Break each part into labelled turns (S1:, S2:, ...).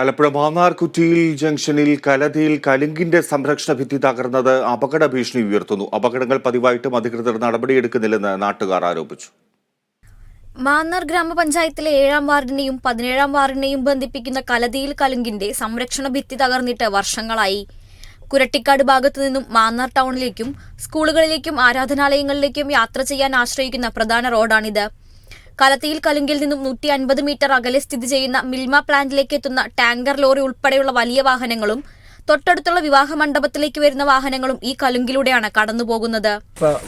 S1: ആലപ്പുഴ മാന്നാർ കുറ്റിയിൽ ജംഗ്ഷനിൽ കലതിയിൽ കലുങ്കിന്റെ സംരക്ഷണ ഭിത്തി തകർന്നത് അപകട ഭീഷണി ഉയർത്തുന്നു. അപകടങ്ങൾ പതിവായിട്ടും അധികൃതർ നടപടിയെടുക്കുന്നില്ലെന്ന് നാട്ടുകാർ ആരോപിച്ചു.
S2: മാന്നാർ ഗ്രാമപഞ്ചായത്തിലെ ഏഴാം വാർഡിനെയും പതിനേഴാം വാർഡിനെയും ബന്ധിപ്പിക്കുന്ന കലതിയിൽ കലുങ്കിന്റെ സംരക്ഷണ ഭിത്തി തകർന്നിട്ട് വർഷങ്ങളായി. കുരട്ടിക്കാട് ഭാഗത്തു നിന്നും മാന്നാർ ടൗണിലേക്കും സ്കൂളുകളിലേക്കും ആരാധനാലയങ്ങളിലേക്കും യാത്ര ചെയ്യാൻ ആശ്രയിക്കുന്ന പ്രധാന റോഡാണിത്. കലത്തിയിൽ കലുങ്കിൽ നിന്നും നൂറ്റി അൻപത് മീറ്റർ അകലെ സ്ഥിതി ചെയ്യുന്ന മിൽമ പ്ലാന്റിലേക്ക് എത്തുന്ന ടാങ്കർ ലോറി ഉൾപ്പെടെയുള്ള വലിയ വാഹനങ്ങളും തൊട്ടടുത്തുള്ള വിവാഹ മണ്ഡപത്തിലേക്ക് വരുന്ന വാഹനങ്ങളും ഈ കലുങ്കിലൂടെയാണ് കടന്നുപോകുന്നത്.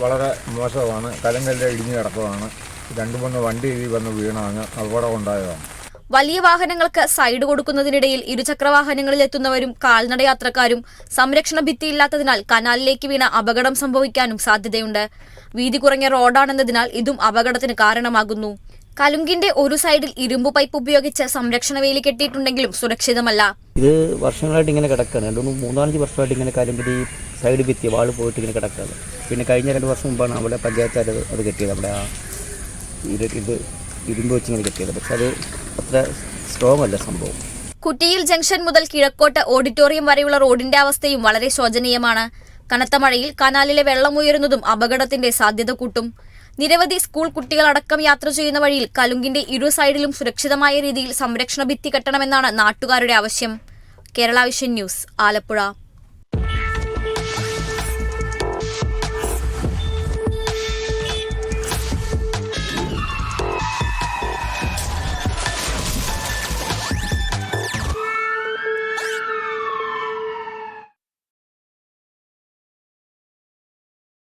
S3: വളരെ മോശമാണ്. കലങ്കെല്ലാം ഇടിഞ്ഞു കിടക്കുകയാണ്. രണ്ട് മൂന്ന് വണ്ടി വന്ന് വീണാണ്. അപകടം ഉണ്ടായതാണ്
S2: വലിയ വാഹനങ്ങൾക്ക് സൈഡ് കൊടുക്കുന്നതിനിടയിൽ ഇരുചക്രവാഹനങ്ങളിൽ എത്തുന്നവരും കാൽനടയാത്രക്കാരും സംരക്ഷണ ഭിത്തിയില്ലാത്തതിനാൽ കനാലിലേക്ക് വീണ അപകടം സംഭവിക്കാനും സാധ്യതയുണ്ട്. വീതി കുറഞ്ഞ റോഡാണെന്നതിനാൽ ഇതും അപകടത്തിന് കാരണമാകുന്നു. കലുങ്കിന്റെ ഒരു സൈഡിൽ ഇരുമ്പ് പൈപ്പ് ഉപയോഗിച്ച് സംരക്ഷണ വേലി കെട്ടിയിട്ടുണ്ടെങ്കിലും സുരക്ഷിതമല്ല.
S4: ഇത് വർഷങ്ങളായിട്ട് ഇങ്ങനെ കിടക്കുകയാണ് രണ്ടു മൂന്ന് മൂന്നാലഞ്ച് വർഷമായിട്ട് ഇങ്ങനെ കാലുമ്പതി സൈഡ് ഭിത്തി വാൾ പോയിട്ട് ഇങ്ങനെ കിടക്കുകയാണ് പിന്നെ കഴിഞ്ഞ രണ്ട് വർഷം മുമ്പാണ് അവിടെ പഞ്ചായത്ത് അത് കെട്ടിയത്. അവിടെ ആ ഇത് ഇരുമ്പ് വെച്ച് ഇങ്ങനെ കെട്ടിയത്. പക്ഷെ അത് അത്ര സ്ട്രോങ് അല്ല സംഭവം.
S2: കുറ്റിയിൽ ജംഗ്ഷൻ മുതൽ കിഴക്കോട്ട് ഓഡിറ്റോറിയം വരെയുള്ള റോഡിന്റെ അവസ്ഥയും വളരെ ശോചനീയമാണ്. കനത്ത മഴയിൽ കനാലിലെ വെള്ളം ഉയരുന്നതും അപകടത്തിന്റെ സാധ്യത കൂട്ടും. നിരവധി സ്കൂൾ കുട്ടികളടക്കം യാത്ര ചെയ്യുന്ന വഴിയിൽ കലുങ്കിന്റെ ഇരു സൈഡിലും സുരക്ഷിതമായ രീതിയിൽ സംരക്ഷണ ഭിത്തി കെട്ടണമെന്നാണ് നാട്ടുകാരുടെ ആവശ്യം. Kerala vision news Alappuzha.